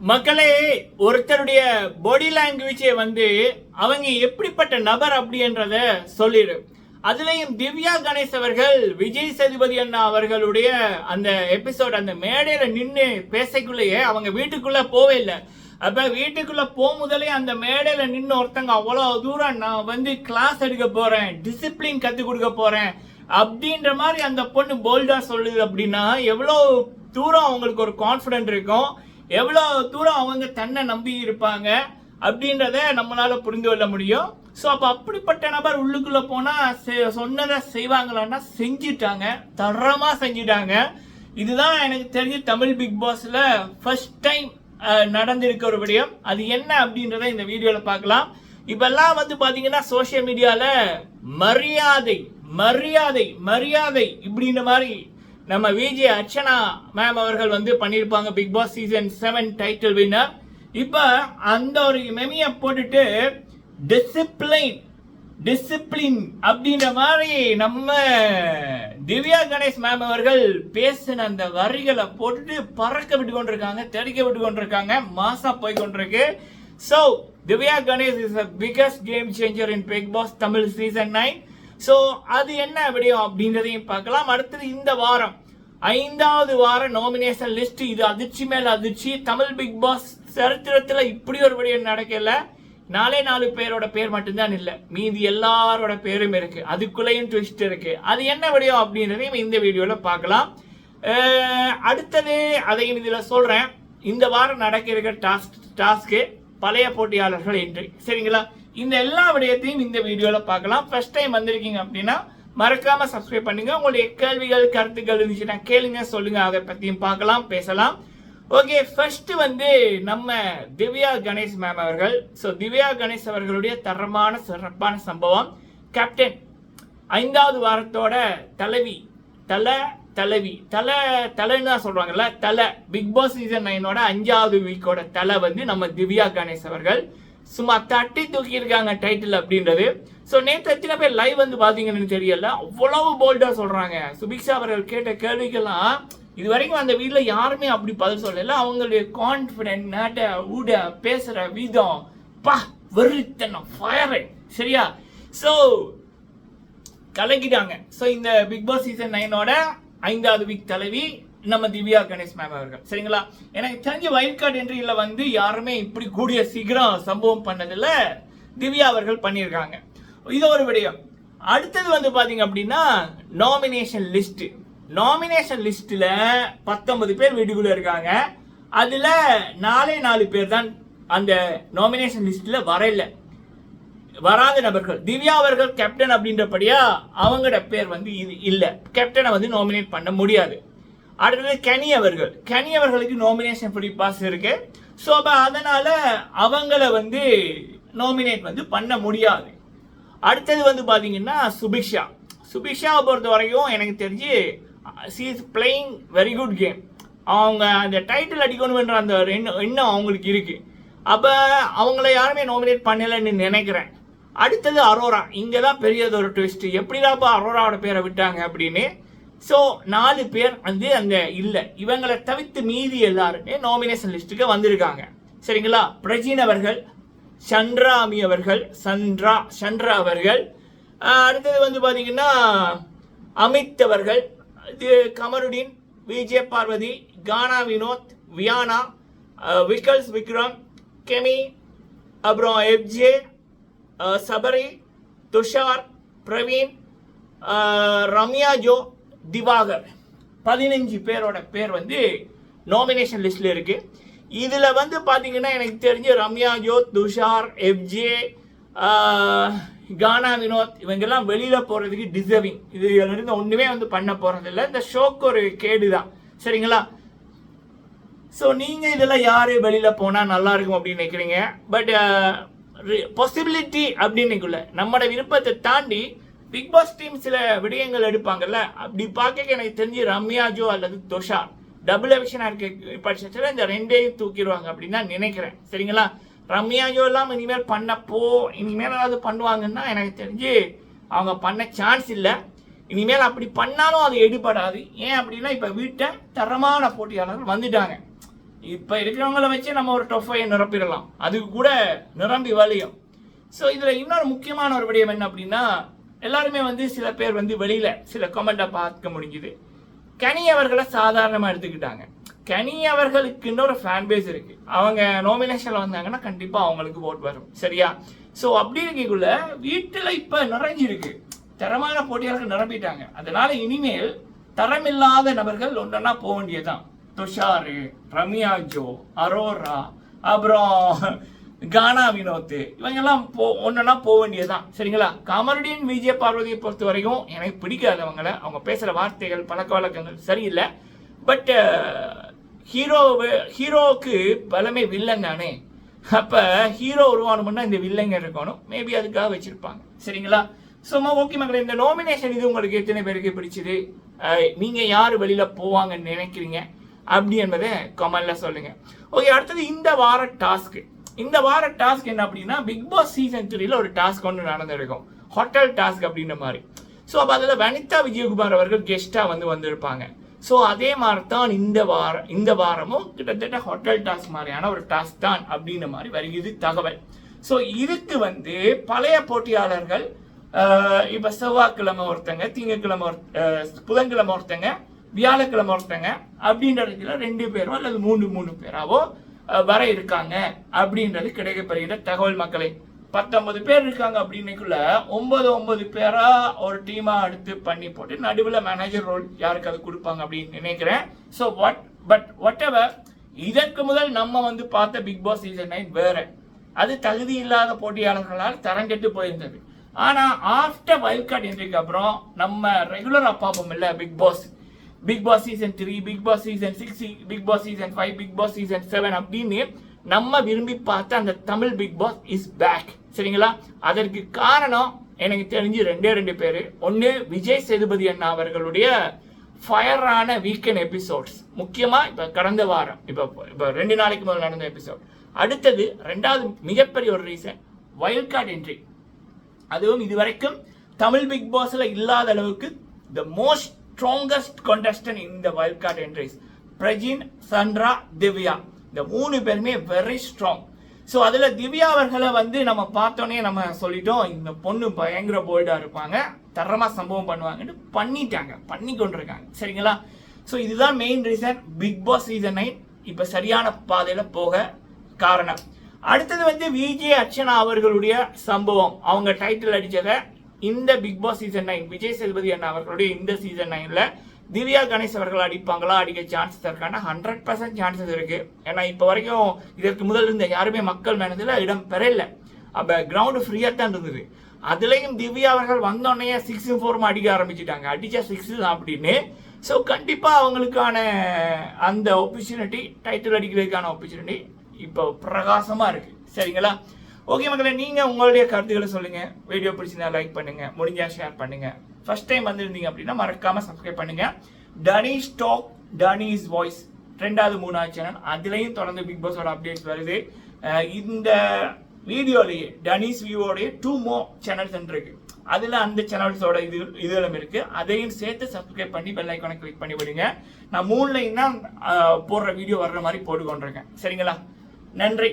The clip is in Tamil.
மக்களே ஒருத்தருடைய பாடி லாங்குவேஜை வந்து அவங்க எப்படிப்பட்ட நபர் அப்படின்றத சொல்லிடு அதுலேயும் திவ்யா கணேஷ் அவர்கள் விஜய் சேதுபதி அண்ணா அவர்களுடைய அந்த எபிசோட் அந்த மேடையில் நின்று பேசக்குள்ளேயே அவங்க வீட்டுக்குள்ளே போவே இல்லை. அப்போ வீட்டுக்குள்ளே போக முதலே அந்த மேடையில் நின்று ஒருத்தங்க அவ்வளோ தூரம் நான் வந்து கிளாஸ் எடுக்க போகிறேன் டிசிப்ளின் கற்றுக் கொடுக்க போகிறேன் அப்படின்ற மாதிரி அந்த பொண்ணு போல்டாக சொல்லுது அப்படின்னா எவ்வளோ தூரம் அவங்களுக்கு ஒரு கான்ஃபிடென்ட் இருக்கும். எவ்வளோ தூரம் அவங்க தன்னை நம்பி இருப்பாங்க அப்படின்றத நம்மளால் புரிந்து கொள்ள முடியும். ஸோ அப்போ அப்படிப்பட்ட நபர் உள்ளுக்குள்ளே போனால் செ- சொன்னதை செய்வாங்களான்னா செஞ்சிட்டாங்க. தரமாக செஞ்சிட்டாங்க. இதுதான் எனக்கு தெரிஞ்சு தமிழ் பிக் பாஸில் ஃபர்ஸ்ட் டைம் நடந்திருக்க ஒரு விடயம். அது என்ன அப்படின்றத இந்த வீடியோவில் பார்க்கலாம். இப்பெல்லாம் வந்து பார்த்தீங்கன்னா சோஷியல் மீடியாவில் மரியாதை மரியாதை மரியாதை இப்படின்ற மாதிரி நம்ம விஜி அர்ச்சனா மேம் அவர்கள் வந்து பண்ணியிருப்பாங்க big boss season seven title winner இப்போ அந்த ஒரு மெமியை போட்டுட்டு டிசிப்ளின் டிசிப்ளின் அப்படின்ற மாதிரி நம்ம திவ்யா கணேஷ் மேம் அவர்கள் பேசின அந்த வரிகளை போட்டுட்டு பறக்க விட்டு கொண்டிருக்காங்க தெடிக்க விட்டு கொண்டிருக்காங்க மாசா போய் கொண்டிருக்கு. So Divya Ganesh is a biggest game changer in big boss Tamil season nine so அது என்ன விடயம் அப்படின்றதையும் பார்க்கலாம். அடுத்தது இந்த வாரம் ஐந்தாவது வார நாமினேஷன் லிஸ்ட் இது அதிர்ச்சி மேல அதிர்ச்சி. தமிழ் பிக் பாஸ் சரித்திரத்துல இப்படி ஒரு விடயம் நடக்கல. நாலே நாலு பேரோட பேர் மட்டும்தான் இல்ல. மீதி எல்லாரோட பேரும் இருக்கு. அதுக்குள்ளேயும் ட்விஸ்ட் இருக்கு. அது என்ன விடயம் அப்படின்றதையும் இந்த வீடியோல பார்க்கலாம். அடுத்தது அதையும் இதுல சொல்றேன். இந்த வாரம் நடக்க இருக்கிற டாஸ்க் டாஸ்க்கு பழைய போட்டியாளர்கள் என்று சரிங்களா? இந்த எல்லா விடயத்தையும் இந்த வீடியோல பார்க்கலாம். ஃபர்ஸ்ட் டைம் வந்திருக்கீங்க அப்படின்னா மறக்காம சப்ஸ்கிரைப் பண்ணுங்க. உங்களுடைய கேள்விகள் கருத்துக்கள் இருந்துச்சுன்னா கேளுங்க சொல்லுங்க. அதை பத்தியும் பார்க்கலாம் பேசலாம். ஓகே ஃபர்ஸ்ட் வந்து நம்ம திவ்யா கணேஷ் மேம் அவர்கள். ஸோ திவ்யா கணேஷ் அவர்களுடைய தரமான சிறப்பான சம்பவம். கேப்டன் ஐந்தாவது வாரத்தோட தலைவி தலை தலைவி. தலை தலைன்னு தான் சொல்றாங்கல்ல தலை. பிக் பாஸ் சீசன் நைனோட அஞ்சாவது வீக்கோட தலை வந்து நம்ம திவ்யா கணேஷ் அவர்கள். சும்மா தட்டி தூக்கியிருக்காங்க டைட்டில் அப்படின்றது. ஸோ நேற்று எத்தனை பேர் லைவ் வந்து பார்த்தீங்கன்னு தெரியல. அவ்வளவு போல்டாக சொல்கிறாங்க சுபிக்ஷா அவர்கள் கேட்ட கேள்விக்கெல்லாம் இது வரைக்கும் அந்த வீட்டில் யாருமே அப்படி பதில் சொல்லல. அவங்களுடைய கான்ஃபிடென்ட் நட ஊட பேசுகிற விதம் பா வெறுத்தனம் ஃபயர் சரியா? ஸோ கலக்கிட்டாங்க. ஸோ இந்த பிக் பாஸ் சீசன் நைனோட ஐந்தாவது வீக் தலைவி நம்ம திவ்யா கணேஷ் மேம் அவர்கள். சரிங்களா? எனக்கு தெரிஞ்ச வைல்ட் கார்டு என்ட்ரியில் வந்து யாருமே இப்படி கூடிய சீக்கிரம் சம்பவம் பண்ணதில்லை. திவ்யா அவர்கள் பண்ணியிருக்காங்க. இது ஒரு விடயம். அடுத்தது வந்து பார்த்தீங்க அப்படின்னா நாமினேஷன் லிஸ்ட் நாமினேஷன் லிஸ்ட்டில் பத்தொன்பது பேர் வீட்டுக்குள்ள இருக்காங்க. அதில் நாலே நாலு பேர் தான் அந்த நாமினேஷன் லிஸ்ட்டில் வரையில வராத நபர்கள். திவ்யா அவர்கள் கேப்டன் அப்படின்றபடியா அவங்களோட பேர் வந்து இது இல்லை. கேப்டனை வந்து நாமினேட் பண்ண முடியாது. அடுத்தது கனி அவர்கள். கனி அவர்களுக்கு நாமினேஷன் ஃப்ரீ பாஸ் இருக்கு. ஸோ அப்போ அதனால் அவங்கள வந்து நாமினேட் வந்து பண்ண முடியாது. அடுத்தது வந்து பார்த்தீங்கன்னா சுபிக்ஷா. சுபிக்ஷாவை பொறுத்த வரைக்கும் எனக்கு தெரிஞ்சு she is playing very good game அவங்க அந்த டைட்டில் அடிக்கணுன்ற அந்த எண்ணம் அவங்களுக்கு இருக்குது அப்போ அவங்கள யாருமே நாமினேட் பண்ணலைன்னு நினைக்கிறேன். அடுத்தது அரோரா. இங்கே தான் பெரியது ஒரு ட்விஸ்ட் எப்படிடாப்பா அரோராவோட பேரை விட்டாங்க அப்படின்னு. ஸோ நாலு பேர் வந்து அந்த இல்லை. இவங்களை தவிர்த்து மீதி எல்லாருமே நாமினேஷன் லிஸ்ட்டுக்கு வந்திருக்காங்க. சரிங்களா? பிரஜின் அவர்கள் சந்திராமி அவர்கள் சந்திரா சந்திரா அவர்கள். அடுத்தது வந்து பார்த்தீங்கன்னா அமித் அவர்கள். இது கமருடீன் விஜய பார்வதி கானா வினோத் வியானா விக்கல்ஸ் விக்ரம் கெமி அப்புறம் எஃப்ஜே சபரி துஷார் பிரவீன் ரம்யா ஜோ திவாகர். பதினஞ்சு பேரோட பேர் வந்து நாமினேஷன் லிஸ்டில் இருக்குது இதுல வந்து பாத்தீங்கன்னா எனக்கு தெரிஞ்சு ரம்யா ஜோத் துஷார் எஃப்ஜே கானா வினோத் இவங்கெல்லாம் வெளியில போறதுக்கு டிசர்விங் இது இருந்து ஒண்ணுமே வந்து பண்ண போறது இந்த ஷோக்கு ஒரு கேடு தான் சரிங்களா? ஸோ நீங்க இதெல்லாம் யாரு வெளியில போனா நல்லா இருக்கும் அப்படின்னு நினைக்கிறீங்க? பட் பாசிபிலிட்டி அப்படின்னு நம்மளோட விருப்பத்தை தாண்டி பிக் பாஸ் டீம் சில விடயங்கள் எடுப்பாங்கல்ல? அப்படி பார்க்க எனக்கு தெரிஞ்சு ரம்யா ஜோ அல்லது துஷார். டபுள் எவிஷனா இருக்க பட்சத்தில் இந்த ரெண்டையும் தூக்கிடுவாங்க அப்படின்னு தான் நினைக்கிறேன். சரிங்களா? ரம்யா இல்லாமல் எல்லாம் இனிமேல் பண்ணப்போ இனிமேல் ஏதாவது பண்ணுவாங்கன்னா எனக்கு தெரிஞ்சு அவங்க பண்ண சான்ஸ் இல்லை. இனிமேல் அப்படி பண்ணாலும் அது எடுபடாது. ஏன் அப்படின்னா இப்போ வீட்டை தரமான போட்டியாளர்கள் வந்துட்டாங்க. இப்போ இருக்கிறவங்கள வச்சு நம்ம ஒரு டொஃபையை நிரப்பிடலாம். அதுக்கு கூட நிரம்பி வழியும். ஸோ இதில் இன்னொரு முக்கியமான ஒரு விடயம் என்ன அப்படின்னா எல்லாருமே வந்து சில பேர் வந்து வெளியில் சில கமெண்ட்டை பார்க்க முடிஞ்சுது. கனி அவர்களை சாதாரணமாக எடுத்துக்கிட்டாங்க. கனி அவர்களுக்கு இன்னொரு ஃபேன் பேஸ் இருக்கு. அவங்க நோமினேஷன்ல வந்தாங்கன்னா கண்டிப்பா அவங்களுக்கு ஓட் வரும். சரியா? ஸோ அப்படி இருக்கக்குள்ள வீட்டில் இப்போ நிறைஞ்சிருக்கு. தரமான போட்டியாளர்கள் நிரம்பிட்டாங்க. அதனால இனிமேல் தரமில்லாத நபர்கள் ஒன்றா போக வேண்டியதுதான். துஷாரு ரம்யா ஜோ அரோரா அப்புறம் கானா வினோத் இவங்கெல்லாம் போ ஒன்றுனா போக வேண்டியதுதான். சரிங்களா? கமருடியன் விஜய் பார்வதியை பொறுத்த வரைக்கும் எனக்கு பிடிக்காதவங்கள அவங்க பேசுகிற வார்த்தைகள் பழக்க வழக்கங்கள் சரியில்லை. பட் ஹீரோ ஹீரோவுக்கு பலமே வில்லன் தானே அப்போ ஹீரோ உருவானமுன்னா இந்த வில்லங்க இருக்கணும். மேபி அதுக்காக வச்சுருப்பாங்க. சரிங்களா? சும்மா ஓகே மக்களே இந்த நாமினேஷன் இது உங்களுக்கு எத்தனை பேருக்கு பிடிச்சிது? நீங்கள் யார் வெளியில் போவாங்கன்னு நினைக்கிறீங்க? அப்படி என்பதை கமெண்ட்ல சொல்லுங்கள் ஓகே அடுத்தது இந்த வார டாஸ்க்கு. இந்த வார டாஸ்க் என்ன அப்படின்னா பிக் பாஸ் சீசன் த்ரீல ஒரு டாஸ்க் ஒன்று நடந்திருக்கும். ஹோட்டல் டாஸ்க் அப்படின்ற மாதிரி. ஸோ அப்போ அதில் வனிதா விஜயகுமார் அவர்கள் கெஸ்ட்டாக வந்து வந்திருப்பாங்க. ஸோ அதே மாதிரி தான் இந்த வாரம் இந்த வாரமும் கிட்டத்தட்ட ஹோட்டல் டாஸ்க் மாதிரியான ஒரு டாஸ்க் தான் அப்படின்ற மாதிரி வருகிறது தகவல். ஸோ இதுக்கு வந்து பழைய போட்டியாளர்கள் இப்போ செவ்வாய்க்கிழமை ஒருத்தங்க திங்கக்கிழமை ஒரு புதன்கிழமை ஒருத்தங்க வியாழக்கிழமை ஒருத்தங்க அப்படின்றதுல ரெண்டு பேரோ அல்லது மூணு மூணு பேராவோ வர இருக்காங்க அப்படின்றது கிடைக்கப்படுகின்ற தகவல் மக்களை. பத்தொன்பது பேர் இருக்காங்க அப்படின்னைக்குள்ள ஒன்பது ஒன்பது பேரா ஒரு டீமா எடுத்து பண்ணி போட்டு நடுவில் மேனேஜர் ரோல் யாருக்கு அது கொடுப்பாங்க அப்படின்னு நினைக்கிறேன். So what but whatever இதற்கு முதல் நம்ம வந்து பார்த்த பிக் பாஸ் சீசன் நைன் வேற. அது தகுதி இல்லாத போட்டியாளர்களால் தரங்கெட்டு போயிருந்தது. ஆனால் ஆஃப்டர் வைல்ட் கார்டு என்ட்ரிக்கு அப்புறம் நம்ம ரெகுலராக பார்ப்போம் இல்லை big boss big boss season three big boss season six big boss season five big boss season seven அப்படின்னு நம்ம விரும்பி பார்த்த அந்த Tamil big boss is back சரிங்களா? அதற்கு காரணம் எனக்கு தெரிஞ்சு ரெண்டே ரெண்டு பேர். ஒன்று விஜய் சேதுபதி அண்ணா அவர்களுடைய ஃபயரான வீக்கெண்ட் எபிசோட்ஸ் முக்கியமாக இப்போ கடந்த வாரம் இப்போ இப்போ ரெண்டு நாளைக்கு முதல் நடந்த எபிசோட் அடுத்தது ரெண்டாவது மிகப்பெரிய ஒரு ரீசன் வைல்ட் கார்டு என்ட்ரி அதுவும் இதுவரைக்கும் தமிழ் பிக் பாஸில் இல்லாத அளவுக்கு the most strongest contestant in the wild card entries Prajin Chandra Divya இந்த மூணு பேருமே வெரி ஸ்ட்ராங் ஸோ அதில் திவ்யா அவர்களை வந்து நம்ம பார்த்தோன்னே நம்ம சொல்லிட்டோம். இந்த பொண்ணு பயங்கர போல்டாக இருப்பாங்க. தரமாக சம்பவம் பண்ணுவாங்கன்னு பண்ணிட்டாங்க. பண்ணி கொண்டிருக்காங்க. சரிங்களா? ஸோ இதுதான் main reason big boss season nine இப்போ சரியான பாதையில் போக காரணம். அடுத்தது வந்து விஜய் அர்ச்சனா அவர்களுடைய சம்பவம். அவங்க டைட்டில் அடித்ததை இந்த big boss season nine Vijay Sethupathi அண்ணா அவர்களுடைய இந்த சீசன் நைன்ல திவ்யா கணேஷ் அவர்கள் அடிப்பாங்களா? அடிக்க சான்சஸ் இருக்கான ஹண்ட்ரட் பர்சன்ட் சான்சஸ் இருக்கு. ஏன்னா இப்போ வரைக்கும் இதற்கு முதல் இருந்த யாருமே மக்கள் மனதில் இடம் பெறல. அப்போ கிரவுண்டு ஃப்ரீயாக தான் இருந்தது. அதுலேயும் திவ்யா அவர்கள் வந்தோடனே சிக்ஸ் ஃபோரும் அடிக்க ஆரம்பிச்சிட்டாங்க. அடிச்சா சிக்ஸ் தான் அப்படின்னு. ஸோ கண்டிப்பாக அவங்களுக்கான அந்த ஆப்பர்ச்சுனிட்டி டைட்டில் அடிக்கிறதுக்கான ஆப்பர்ச்சுனிட்டி இப்போ பிரகாசமாக இருக்கு. சரிங்களா? ஓகே மக்களே நீங்கள் உங்களுடைய கருத்துக்களை சொல்லுங்கள் வீடியோ பிடிச்சிருந்தா லைக் பண்ணுங்கள் முடிஞ்சா ஷேர் பண்ணுங்கள் ஃபர்ஸ்ட் டைம் வந்திருந்தீங்க அப்படின்னா மறக்காமல் சப்ஸ்கிரைப் பண்ணுங்கள் டனிஷ் டாக் டனிஸ் வாய்ஸ் ரெண்டாவது மூணாவது சேனல் அதுலேயும் தொடர்ந்து பிக் பாஸோட அப்டேட்ஸ் வருது. இந்த வீடியோலேயே டனிஸ் வியூவோடைய டூ மோ சேனல்ஸ் இருக்கு. அதில் அந்த சேனல்ஸோட இது இதெல்லாம் இருக்கு. அதையும் சேர்த்து சப்ஸ்கிரைப் பண்ணி பெல் ஐக்கானை கிளிக் பண்ணி விடுங்க. நான் மூணுலையும் தான் போடுற வீடியோ வர்ற மாதிரி போட்டுக்கொண்டிருக்கேன். சரிங்களா? நன்றி.